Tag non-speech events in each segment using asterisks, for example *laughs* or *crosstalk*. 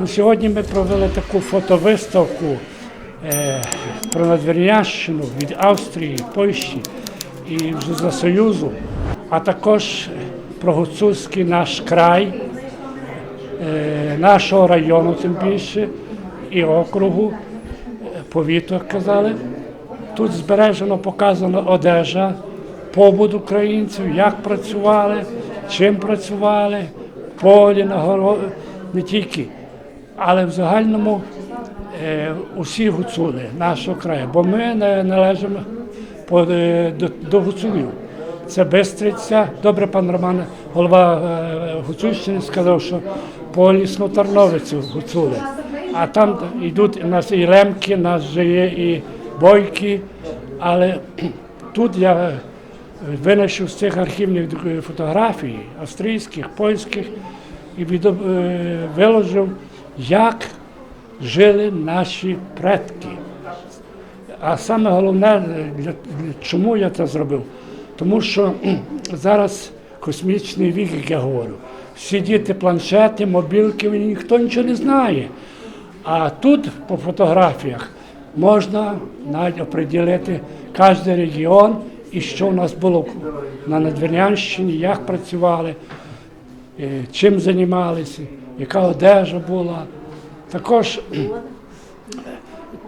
Ну, сьогодні ми провели таку фотовиставку е, про Надвірнящину від Австрії, Польщі і вже за Союзу, а також про гуцульський наш край, е, нашого району, тим більше, і округу, повіту, як казали. Тут збережено показана одежа, побут українців, як працювали, чим працювали, полі на горо... не тільки, але в загальному е, усі гуцули нашого краю, бо ми не належимо по, е, до, до гуцулів. Це Бистриця. Добре, пан Роман, голова е, Гуцульщини, сказав, що по Лісно-Тарновицю гуцули. А там йдуть у нас і лемки, у нас же є і бойки, але *clears throat* тут я винайшов з цих архівних фотографій австрійських, польських і виложив, як жили наші предки. А саме головне, чому я це зробив? Тому що зараз космічний вік, як я говорю. Всі діти планшети, мобілки, ніхто нічого не знає. А тут по фотографіях можна навіть оприділити кожен регіон і що в нас було на Надвірнянщині, як працювали, чим займалися, яка одежа була. Також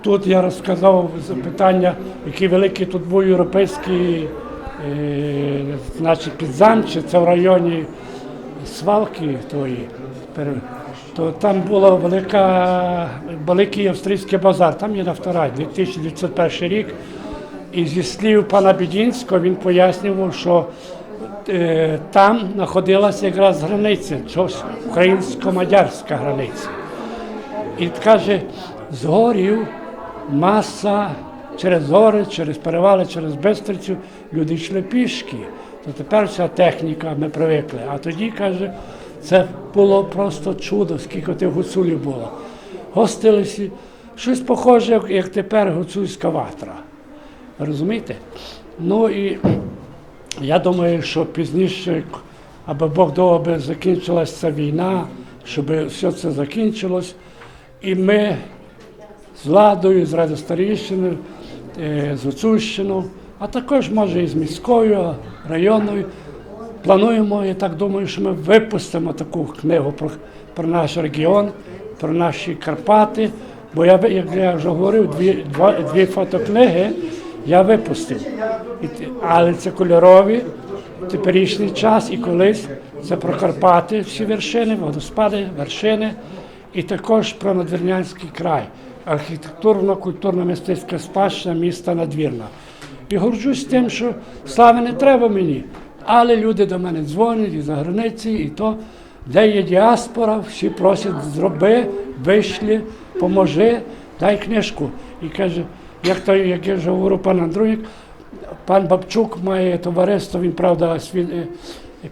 Тут я розказав запитання, які великі тут був європейський, е, значить, підзамче, це в районі свалки тої. То там було велика, великий австрійський базар, там є нафтора, 2901 рік. І зі слів пана Бідінського він пояснював, що е, там знаходилася якраз границя, українсько-мадярська границя. І каже, з горів маса через гори, через перевали, через Бистрицю люди йшли пішки. То тепер вся техніка, ми привикли. А тоді, каже, це було просто чудо, скільки тих гуцулів було. Гостилися, щось похоже, як тепер гуцульська ватра. Розумієте? Ну і я думаю, що пізніше, аби Бог аби закінчилася ця війна, щоб все це закінчилось, і ми з владою, з радостарівщиною, е, з Гуцульщиною, а також може і з міською, районною. Плануємо, я так думаю, що ми випустимо таку книгу про, про наш регіон, про наші Карпати. Бо я, як я вже говорив, дві, два, дві фотокниги я випустив. Але це кольорові, теперішній час і колись. Це про Карпати, всі вершини, водоспади, вершини, і також про Надвірнянський край, архітектурно-культурно-мистецька спадщина міста Надвірна. І горджусь тим, що слави не треба мені, але люди до мене дзвонять і за границі, і то, де є діаспора, всі просять, зроби, вийшли, поможи, дай книжку. І каже, як то, як я вже говорю, пан Андруїк, пан Бабчук має товариство, він, правда, е,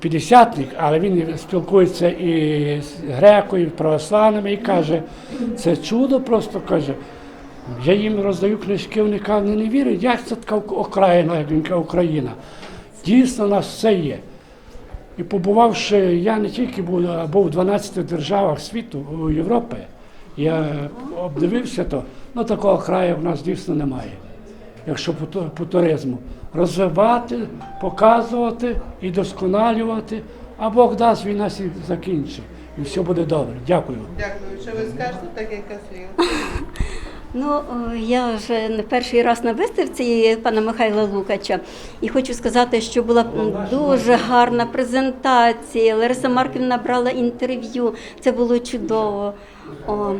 п'ятдесятник, але він спілкується і з грекою, і православними, і каже, це чудо просто каже. Я їм роздаю книжки, вони кажуть, не вірять, як це така Україна, як він каже, Україна. Дійсно, у нас все є. І побувавши, я не тільки був, а був в 12 державах світу, Європи, я обдивився то, ну такого краю в нас дійсно немає, якщо по, по туризму. Розвивати, показувати і досконалювати, а Бог дасть, і закінчить. І все буде добре. Дякую. Дякую. Що ви скажете декілька слів? Ну, я вже не перший раз на виставці пана Михайла Лукача, і хочу сказати, що була дуже гарна презентація. Лариса Марківна брала інтерв'ю. Це було чудово. О,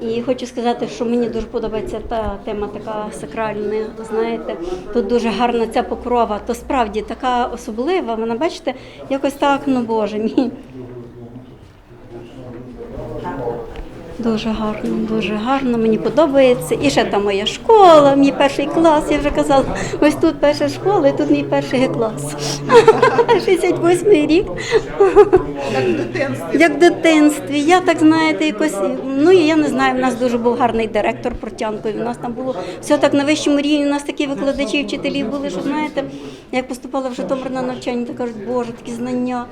і хочу сказати, що мені дуже подобається та тема така сакральна. Знаєте, тут дуже гарна ця покрова. То справді така особлива. Вона бачите, якось так, ну боже мій. Дуже гарно, дуже гарно, мені подобається. І ще там моя школа, мій перший клас, я вже казала, ось тут перша школа, і тут мій перший клас. *laughs* 68-й рік. Як в дитинстві. Як в дитинстві. Я так знаєте, якось, ну і я не знаю, в нас дуже був гарний директор Портянкові. У нас там було все так на вищому рівні. У нас такі викладачі, вчителі були, що знаєте, як поступала в Житомир на навчання, то кажуть, боже, такі знання.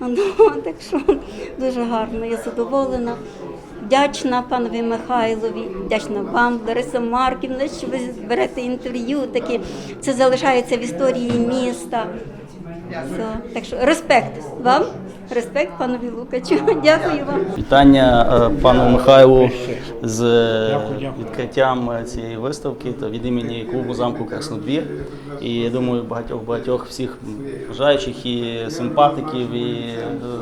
Ну, *laughs* так що дуже гарно, я задоволена. Вдячна панові Михайлові, вдячна вам, Лариса Марківна, що ви берете інтерв'ю. Такі це залишається в історії міста. Все. Так що респект вам, респект панові Лукачу. *laughs* Дякую вам. Вітання е, пану Михайлу з е, відкриттям е, цієї виставки та від імені клубу замку Краснодвір. І я думаю, багатьох багатьох всіх бажаючих і симпатиків, і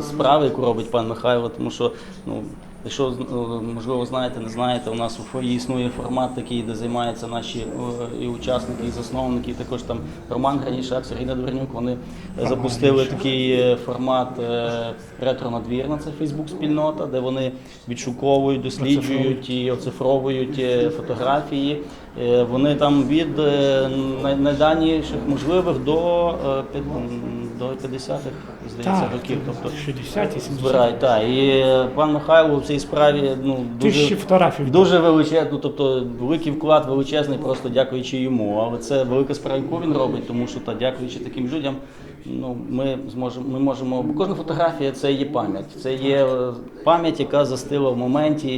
справи, яку робить пан Михайло, тому що ну. Якщо ну, можливо знаєте, не знаєте, у нас існує формат такий, де займаються наші е, і учасники, і засновники. І також там Роман Гранішак, Сергій Надвернюк. Вони запустили такий е, формат е, ретро-надвірна, це Фейсбук-спільнота, де вони відшуковують, досліджують і оцифровують е, фотографії. Е, Вони там від е, найданіших можливих до, е, до 50-х, здається, Так, років. Тобто 60 і 70. збирають. Так. І пан Михайло в цій справі ну, Тисячі дуже, фотографій. дуже величезний, ну, тобто великий вклад величезний, просто дякуючи йому. Але це велика справа, яку він робить, тому що та, дякуючи таким людям, ну, ми зможемо, ми можемо. Кожна фотографія це є пам'ять. Це є е, пам'ять, яка застила в моменті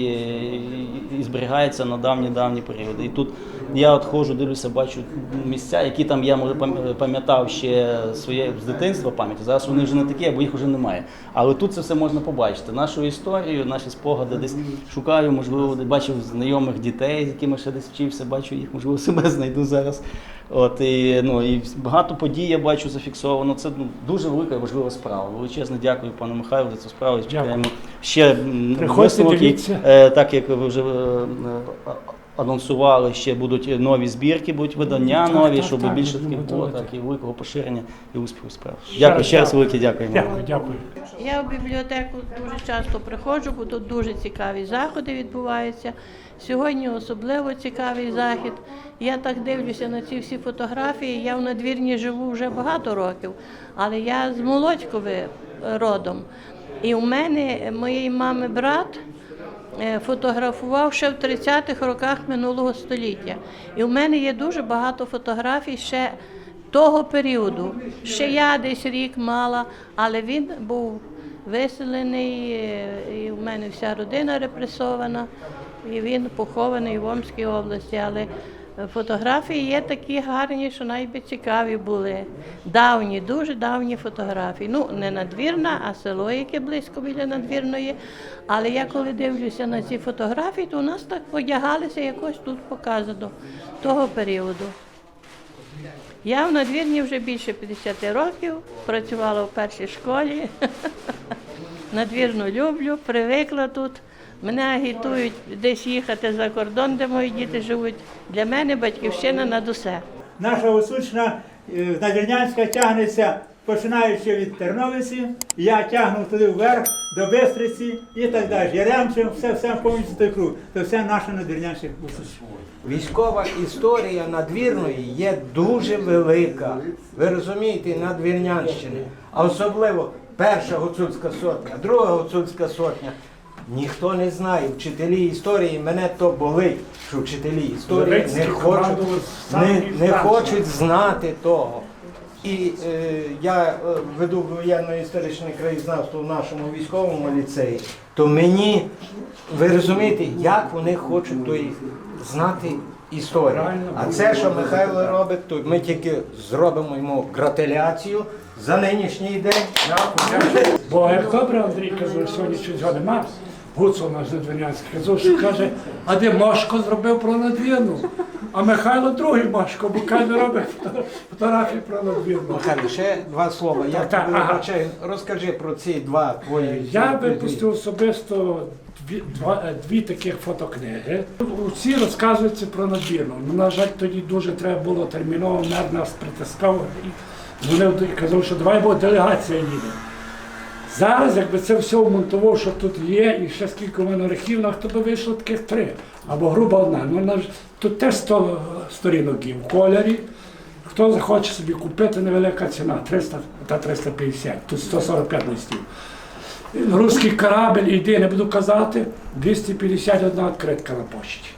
і зберігається на давні-давні періоди. І тут я от ходжу, дивлюся, бачу місця, які там я може пам'ятав ще своє з дитинства пам'яті. Зараз вони вже не такі, або їх вже немає. Але тут це все можна побачити. Нашу історію, наші спогади десь шукаю, можливо, бачив знайомих дітей, з якими ще десь вчився, бачу їх, можливо, *laughs* себе знайду зараз. От і ну і багато подій я бачу зафіксовано. Це ну, дуже велика і важлива справа. Величезне дякую пану Михайлу за цю справу. Чекаємо ще висновки, Приходьте, висновок. І, е, так як ви вже е, е, анонсували, ще будуть нові збірки, будуть видання Так, нові, так, щоб так, більше таких було, так і великого поширення і успіху справ. Ще Дякую, раз ще раз велике дякуємо. Дякую, дякую. Я в бібліотеку дуже часто приходжу, бо тут дуже цікаві заходи відбуваються. Сьогодні особливо цікавий захід. Я так дивлюся на ці всі фотографії. Я в надвірні живу вже багато років, але я з Молодькови родом. І у мене моєї мами брат фотографував ще в 30-х роках минулого століття. І в мене є дуже багато фотографій ще того періоду. Ще я десь рік мала, але він був виселений, е, і в мене вся родина репресована, і він похований в Омській області. Але фотографії є такі гарні, що навіть цікаві були. Давні, дуже давні фотографії. Ну, не надвірна, а село, яке близько біля надвірної. Але я коли дивлюся на ці фотографії, то у нас так одягалися якось тут показано того періоду. Я в надвірні вже більше 50 років, працювала в першій школі. *laughs* Надвірну люблю, привикла тут. Мене агітують десь їхати за кордон, де мої діти живуть. Для мене батьківщина над усе. Наша Осучна е, Надвірнянська тягнеться, починаючи від Терновиці, я тягну туди вверх, до Бистриці і так далі. Яремче, все, все повністю той круг. Це все наша надвірнянська Осучна. Військова історія надвірної є дуже велика. Ви розумієте, надвірнянщини. А особливо перша гуцульська сотня, друга гуцульська сотня. Ніхто не знає. Вчителі історії мене то болить, що вчителі історії не хочуть, не, не хочуть знати того. І е, я е, веду воєнно-історичне краєзнавство в нашому військовому ліцеї, то мені, ви розумієте, як вони хочуть тої знати історію. А це, що Михайло робить, то ми тільки зробимо йому гратуляцію за нинішній день. Бо як добре Андрій казав, сьогодні щось нема. Гуцул наш Надвірнянський казав, що каже, а де Мошко зробив про надвірну? А Михайло другий Мошко, бо каже, робить фотографії про надвірну. Михайло, ще два слова. Я Так, так, тобі ага. вибачаю. Розкажи про ці два твої. Я випустив особисто дві, два, е, дві таких фотокниги. У цій розказується про надвірну. Ну, на жаль, тоді дуже треба було терміново, мер нас притискав і дзвонив і казав, що давай, бо делегація їде. Зараз, якби це все вмонтував, що тут є, і ще скільки в мене архівних, то би вийшло таких три. Або грубо одна. Ну, на ж- тут теж 100 сторінок є в кольорі. Хто захоче собі купити, невелика ціна 300 та 350, тут 145 листів. Руський корабль, іди, не буду казати, 251 відкритка на пошті.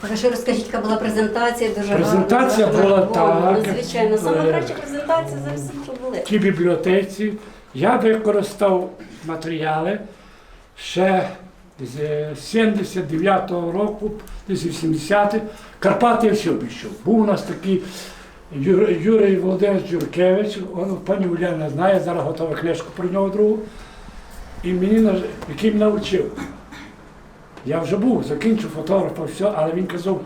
Хорошо, розкажіть, яка була презентація, дуже Презентація гарна. була так. Звичайно, саме Е, краща презентація за все, що були. В тій бібліотеці Я використав матеріали ще з 79-го року, десь 80-х. Карпати я все обійшов. Був у нас такий Юр- Юрій Володимирович Юркевич, он, пані Уляна знає, зараз готова книжку про нього другу. І мені який навчив. Я вже був, закінчив фотографа, все, але він казав,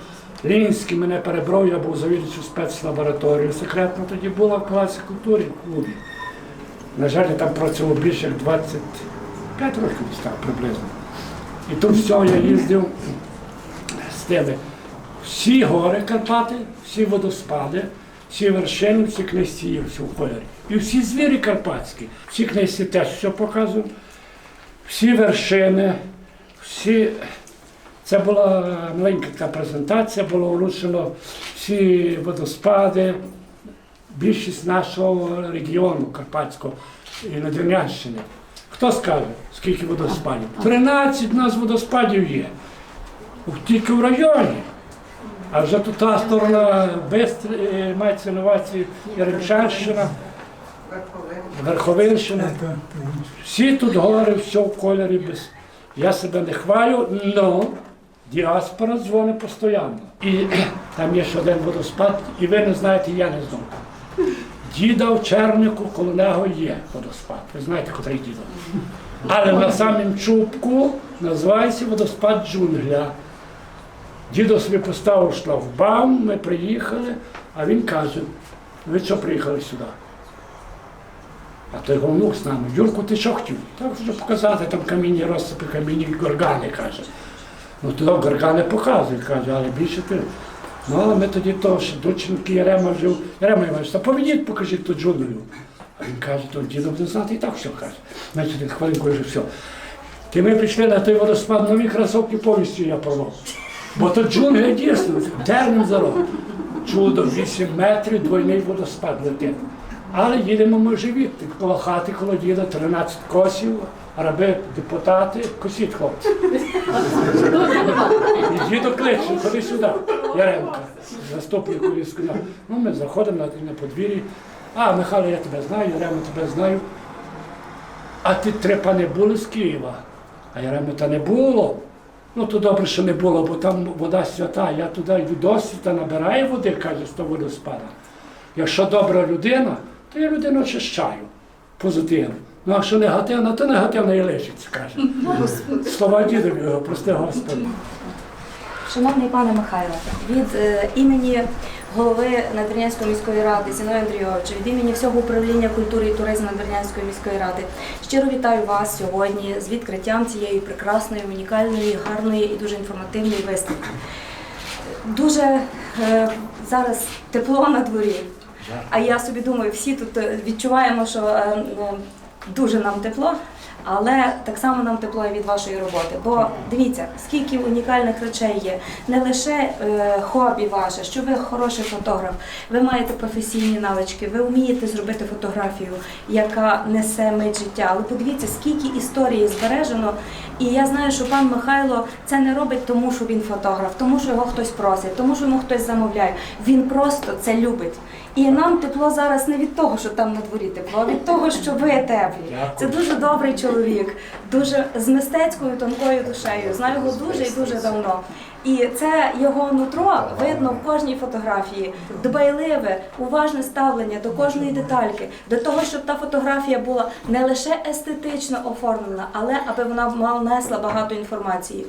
Лінський мене перебрав, я був завідувачем спецлабораторію. Секретно тоді була в класі культури в клубі. На жаль, я там працював більше як 25 років так приблизно. І тут все, я їздив з тими. Всі гори Карпати, всі водоспади, всі вершини, всі князці, всі в кольорі. І всі звірі карпатські, всі князці теж все показують, всі вершини, всі. Це була маленька презентація, було влучено всі водоспади, більшість нашого регіону Карпатського і Надвірнянщини. Хто скаже, скільки водоспадів? 13 у нас водоспадів є. Тільки в районі. А вже тут та сторона Бистр, е, мається на увазі Яремчанщина, Верховинщина. Всі тут гори, все в кольорі без. Я себе не хвалю, але діаспора дзвонить постійно. І там є ще один водоспад, і ви не знаєте, я не знаю. Діда в Чернику коло нього є водоспад. Ви знаєте, котрий діда. Але на самім чубку називається водоспад джунгля. Дідо собі поставив шлагбаум, ми приїхали, а він каже, ви що приїхали сюди? А той внук з нами, Юрку, ти що хотів? Так вже показати, там камінні розсипи, камінні горгани, каже. Ну туди горгани показує, каже, але більше ти. Ну, але ми тоді то, що доченьки Ярема жив. Ярема Іванович, та поведіть, покажіть ту джунглю. А він каже, то дідо буде знати і так все каже. Значить, він хвилинку вже все. Ти ми прийшли на той водоспад, нові красовки повністю я порвав. Бо то джунгля дійсно, термін зарок. Чудо, 8 метрів, двойний водоспад летить. Але їдемо ми живі. Коло хати, коло діда, 13 косів, раби, депутати, косіть хлопці. *laughs* І дідо кличе, ходи сюди, Яремка, заступник Кулівського. Ну, ми заходимо на, на подвір'ї. А, Михайло, я тебе знаю, Яремо тебе знаю. А ти трепа не були з Києва? А Яремо та не було. Ну то добре, що не було, бо там вода свята. Я туди йду досі та набираю води, каже, з того водоспада. Якщо добра людина, то я людину очищаю позитивно. Ну а що негативна, то негативна і лишиться, каже. Слова дідові, прости Господи. Шановний пане Михайло, від е, імені голови Надвірнянської міської ради Зіновія Андрійовича, від імені всього управління культури і туризму Надвірнянської міської ради щиро вітаю вас сьогодні з відкриттям цієї прекрасної, унікальної, гарної і дуже інформативної виставки. Дуже е, зараз тепло на дворі. А я собі думаю, всі тут е, відчуваємо, що е, е, дуже нам тепло, але так само нам тепло і від вашої роботи. Бо дивіться, скільки унікальних речей є. Не лише е, хобі ваше, що ви хороший фотограф, ви маєте професійні навички, ви вмієте зробити фотографію, яка несе мить життя. Але подивіться, скільки історії збережено. І я знаю, що пан Михайло це не робить тому, що він фотограф, тому що його хтось просить, тому що йому хтось замовляє. Він просто це любить. І нам тепло зараз не від того, що там на дворі тепло, а від того, що ви теплі. Це дуже добрий чоловік, дуже з мистецькою тонкою душею. Знаю його дуже і дуже давно. І це його нутро видно в кожній фотографії. Дбайливе, уважне ставлення до кожної детальки, до того, щоб та фотографія була не лише естетично оформлена, але аби вона мала- несла багато інформації.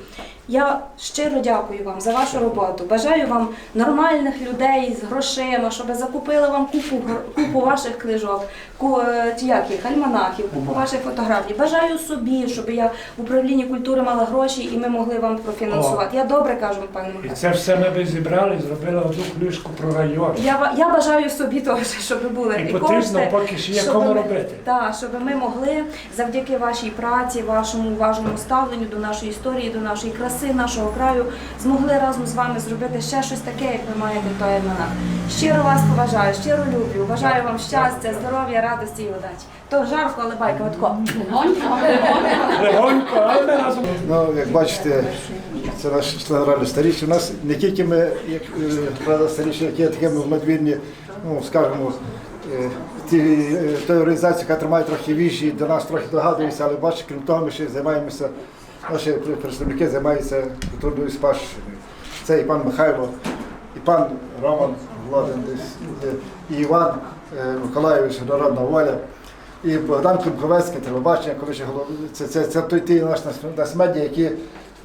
Я щиро дякую вам за вашу роботу. Бажаю вам нормальних людей з грошима, щоб закупили вам купу купу ваших книжок, ку- е, як їх, альманахів, купу ваших фотографій. Бажаю собі, щоб я в управлінні культури мала гроші і ми могли вам профінансувати. Я добре кажу, пане І Михайло. це все ми би зібрали, зробили одну книжку про район. Я, я бажаю собі теж, щоб були І і потрібно кошти, поки є щоб кому робити. Так, щоб ми могли завдяки вашій праці, вашому уважному ставленню до нашої історії, до нашої краси, нашого краю, змогли разом з вами зробити ще щось таке, як ви маєте той альманах. Щиро вас поважаю, щиро люблю. Бажаю вам щастя, здоров'я, радості і удачі. То жарко, але байка отко. Легонько, але разом. Ну, як бачите, це наш член ради старіші. У нас не тільки ми, як е, рада старіші, які є такими в надвірні, ну скажімо, е, ті, е, організації, яка тримає трохи віжі, до нас трохи догадується, але бачите, крім того, ми ще займаємося, наші представники займаються культурною спадщиною. Це і пан Михайло, і пан Роман Владин, е, і Іван Миколайович, Народна воля. І Богдан Климковецький, телебачення, колишній голов... це, це, це той ті наш нас медіа, які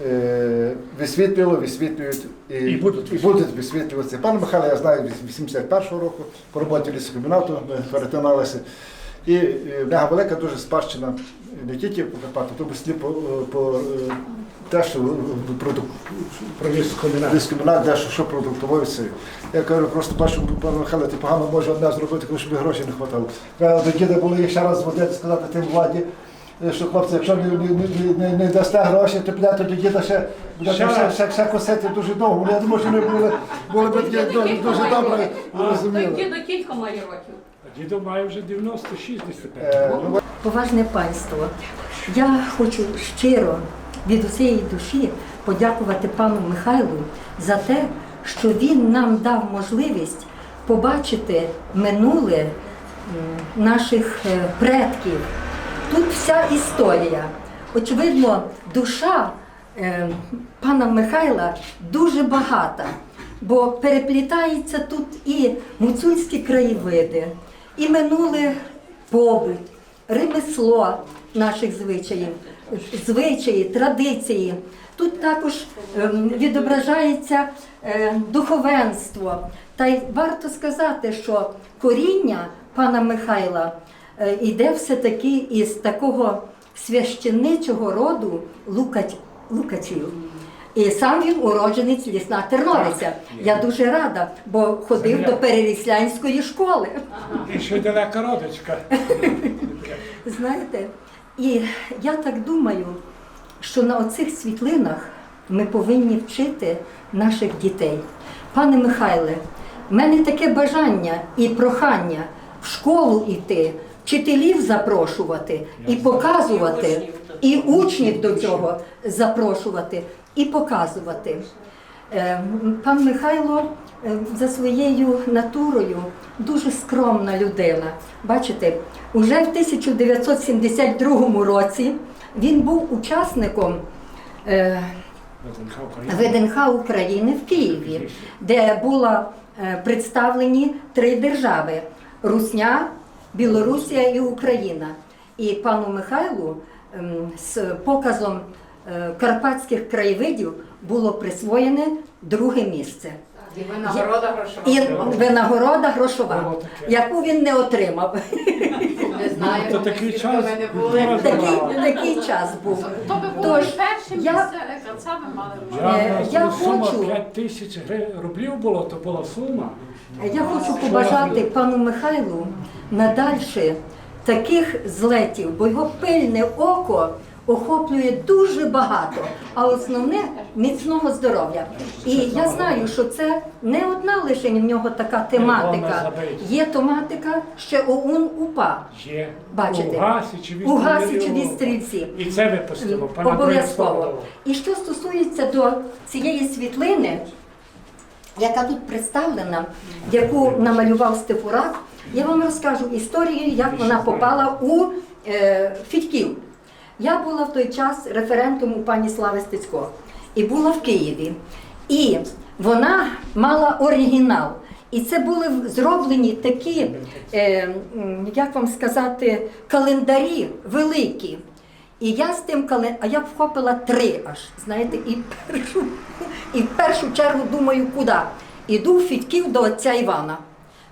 е, висвітлювали, висвітлюють і, І будуть і будуть висвітлюватися. Пан Михайло, я знаю, з 81-го року по роботі лісокомбінату ми перетиналися. І е, в нього велика дуже спадщина не тільки по Карпату, тому числі по, по е, те, що продук... Про ліскомбінат. Дискомбінат, де що, що продуктовою цією. Я кажу, просто бачу, пане Михайло, ти погано може одне зробити, коли щоб грошей не хватало. Треба до діда було їх ще раз зводити, сказати тим владі, е, що хлопці, якщо не, не, не, не, не дасте гроші, то підете до діда ще, Ще ще, ще, ще косити дуже довго. Я думаю, що ми були, були б такі дуже, дуже добре розуміли. Дідо кілька має років. Дідо має вже 96 десь тепер. Е, ну, Поважне панство, я хочу щиро від усієї душі подякувати пану Михайлу за те, що він нам дав можливість побачити минуле наших е, предків. Тут вся історія. Очевидно, душа е, пана Михайла дуже багата, бо переплітається тут і гуцульські краєвиди, і минуле побут, ремесло наших звичаїв, звичаї, традиції. Тут також ем, відображається е, духовенство. Та й варто сказати, що коріння пана Михайла е, йде все-таки із такого священичого роду Лукач, Лукачів. І сам він уродженець лісна Терновиця. Я дуже рада, бо ходив Це до переліслянської школи. І ще далека родичка. Знаєте, і я так думаю, що на оцих світлинах ми повинні вчити наших дітей. Пане Михайле, в мене таке бажання і прохання в школу йти, вчителів запрошувати і показувати, і учнів до цього запрошувати і показувати. Е, Пан Михайло е, за своєю натурою дуже скромна людина. Бачите, уже в 1972 році він був учасником е, ВДНХ України в Києві, де були представлені три держави: Русня, Білорусія і Україна. І пану Михайлу ем, з показом карпатських краєвидів було присвоєне друге місце. І винагорода грошова. І винагорода грошова, яку він не отримав. Не знаю, То такий всі час мене були. Такий, такий час був. То би було Тож, і перше я- місце, ви мали. Я, Е, я сума хочу- 5 тисяч гри- рублів було, то була сума. Я хочу побажати пану Михайлу надальше таких злетів, бо його пильне око охоплює дуже багато, а основне міцного здоров'я. І я знаю, що це не одна лише в нього така тематика. Є тематика ще ОУН УПА. Є. Бачите? У Гасічеві У стрільці. І це випустимо. Обов'язково. І що стосується до цієї світлини, яка тут представлена, яку намалював Стефурак, я вам розкажу історію, як вона попала у е, Фідьків. Я була в той час референтом у пані Слави Стецько і була в Києві. І вона мала оригінал. І це були зроблені такі, е, як вам сказати, календарі великі. І я з тим календарем, а я вхопила три аж, знаєте, і першу, і в першу чергу думаю, куди? Іду в Фідьків до отця Івана.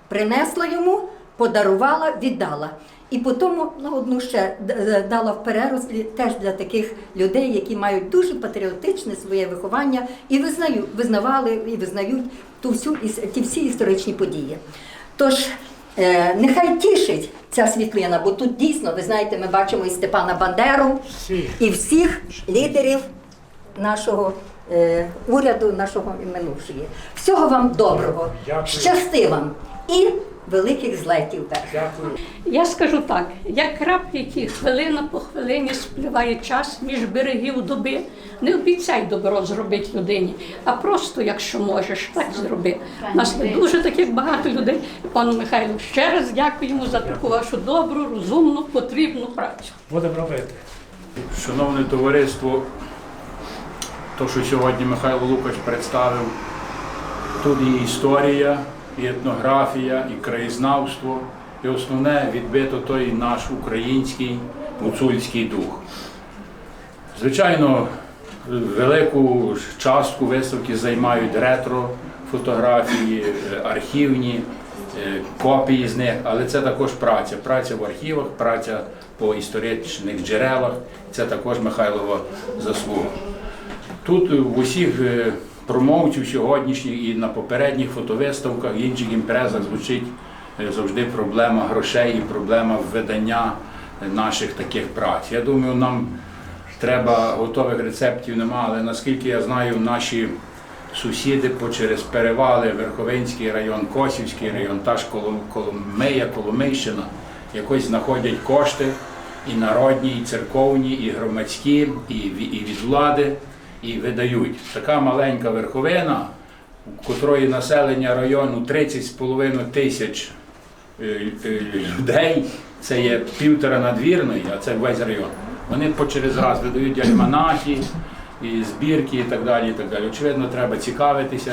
Принесла йому, подарувала, віддала. І потім ну, одну ще д- д- дала в перерослі теж для таких людей, які мають дуже патріотичне своє виховання і визнаю, визнавали і визнають ту всю ті всі історичні події. Тож е, нехай тішить ця світлина, бо тут дійсно, ви знаєте, ми бачимо і Степана Бандеру, і всіх лідерів нашого е, уряду, нашого і минувшої. Всього вам доброго, Дякую. щасти вам і великих злетів. теж. Я скажу так: як краплі хвилина по хвилині спливає час між берегів доби. Не обіцяй добро зробити людині, а просто, якщо можеш, так зроби. У нас є дуже таких багато людей. Пану Михайлу, ще раз дякуємо за таку вашу добру, розумну, потрібну працю. Будемо робити. Шановне товариство, то, що сьогодні Михайло Лукаш представив, тут і історія, і етнографія, і краєзнавство, і основне відбито той наш український гуцульський дух. Звичайно, велику частку виставки займають ретро фотографії, архівні е, копії з них, але це також праця. Праця в архівах, праця по історичних джерелах. Це також Михайлова заслуга. Тут в усіх е, промовців сьогоднішніх і на попередніх фотовиставках, інших імпрезах звучить е, завжди проблема грошей і проблема видання наших таких праць. Я думаю, нам треба готових рецептів нема, але наскільки я знаю, наші сусіди через перевали, Верховинський район, Косівський район, та ж Колом- Коломия, Коломийщина, якось знаходять кошти і народні, і церковні, і громадські, і від влади, і видають. Така маленька верховина, у котрої населення району 30,5 тисяч е, е, людей, це є півтора надвірної, а це весь район. Вони по через раз видають альманахи, і збірки і так далі. І так далі. Очевидно, треба цікавитися.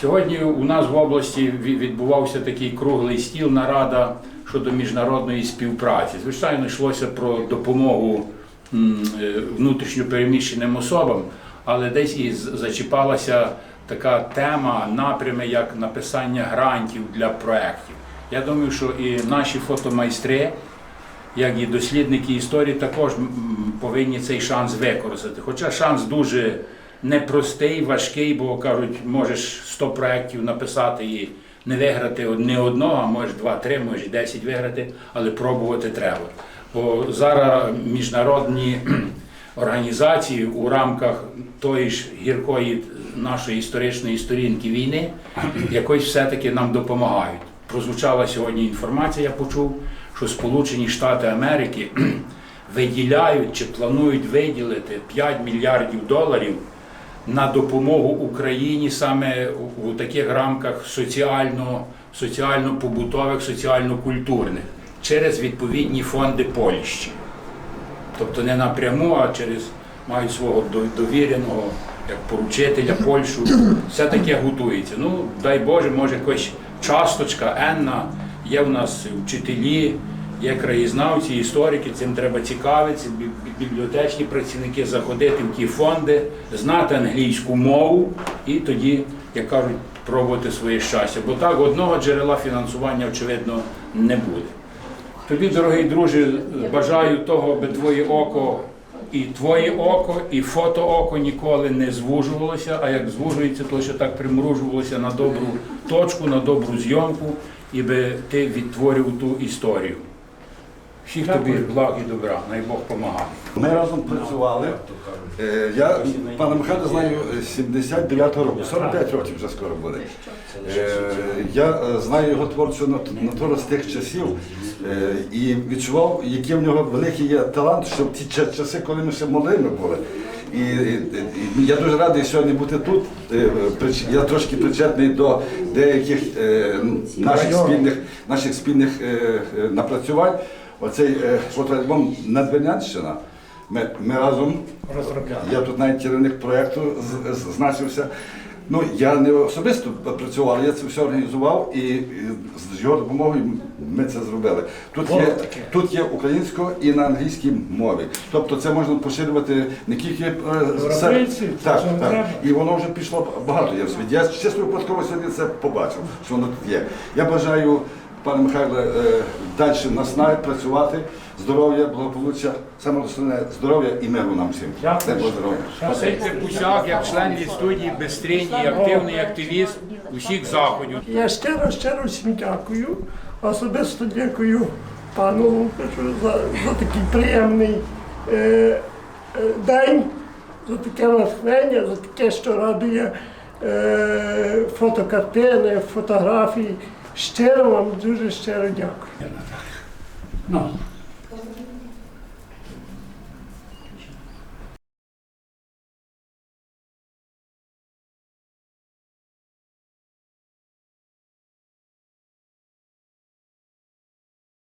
Сьогодні у нас в області відбувався такий круглий стіл, нарада щодо міжнародної співпраці. Звичайно, йшлося про допомогу е, внутрішньо переміщеним особам, але десь і зачіпалася така тема, напрями як написання грантів для проєктів. Я думаю, що і наші фотомайстри, як і дослідники історії, також повинні цей шанс використати. Хоча шанс дуже непростий, важкий, бо кажуть, можеш 100 проєктів написати і не виграти ні одного, а можеш 2-3, можеш 10 виграти, але пробувати треба. Бо зараз міжнародні організації у рамках тої ж гіркої нашої історичної сторінки війни якось все-таки нам допомагають. Прозвучала сьогодні інформація, я почув, що Сполучені Штати Америки *clears throat* виділяють чи планують виділити 5 мільярдів доларів на допомогу Україні саме у, таких рамках соціально, соціально-побутових, соціально-культурних через відповідні фонди Польщі. Тобто не напряму, а через мають свого довіреного як поручителя Польщу. Все таке готується. Ну, дай Боже, може якась часточка енна. Є в нас вчителі, є краєзнавці, історики, цим треба цікавитися, бі- бі- бібліотечні працівники заходити в ті фонди, знати англійську мову і тоді, як кажуть, пробувати своє щастя. Бо так одного джерела фінансування, очевидно, не буде. Тобі, дорогий друже, бажаю того, аби твоє око і твоє око, і фотооко ніколи не звужувалося, а як звужується, то ще так примружувалося на добру точку, на добру зйомку, і би ти відтворив ту історію. Всіх тобі благ і добра, най Бог помагає. Ми разом працювали. Е, Я пана Михайла знаю з 79-го року, 45 років вже скоро буде. Е, Я е, знаю його творчу нат- натуру з тих часів е, і відчував, який в нього великий є талант, що в ті ча- часи, коли ми ще молодими були. І, і- і я дуже радий сьогодні бути тут. Е, прич- Я трошки причетний до деяких е, наших спільних, наших спільних е, е, напрацювань. Оцей е, фотоальбом Надвірнянщина. Ми, ми разом Розробляли. я тут навіть керівник проєкту значився. Ну, я не особисто працював, я це все організував і, з його допомогою ми це зробили. Тут є, тут є українською і на англійській мові. Тобто це можна поширювати не тільки е, Європейці, так, так. І воно вже пішло багато є в світі. Я чесно випадково сьогодні це побачив, що воно тут є. Я бажаю, пане Михайле, е, далі наснаги працювати, здоров'я, благополуччя, саме основне здоров'я і миру нам всім. Василь Кусяк, як член від студії Бестринь активний активіст усіх заходів. Я щиро, щиро всім дякую. Особисто дякую пану Лукачу за, за такий приємний е, е, день, за таке натхнення, за таке, що радує е, фотокартини, фотографії. Щиро вам дуже щиро дякую. Ну,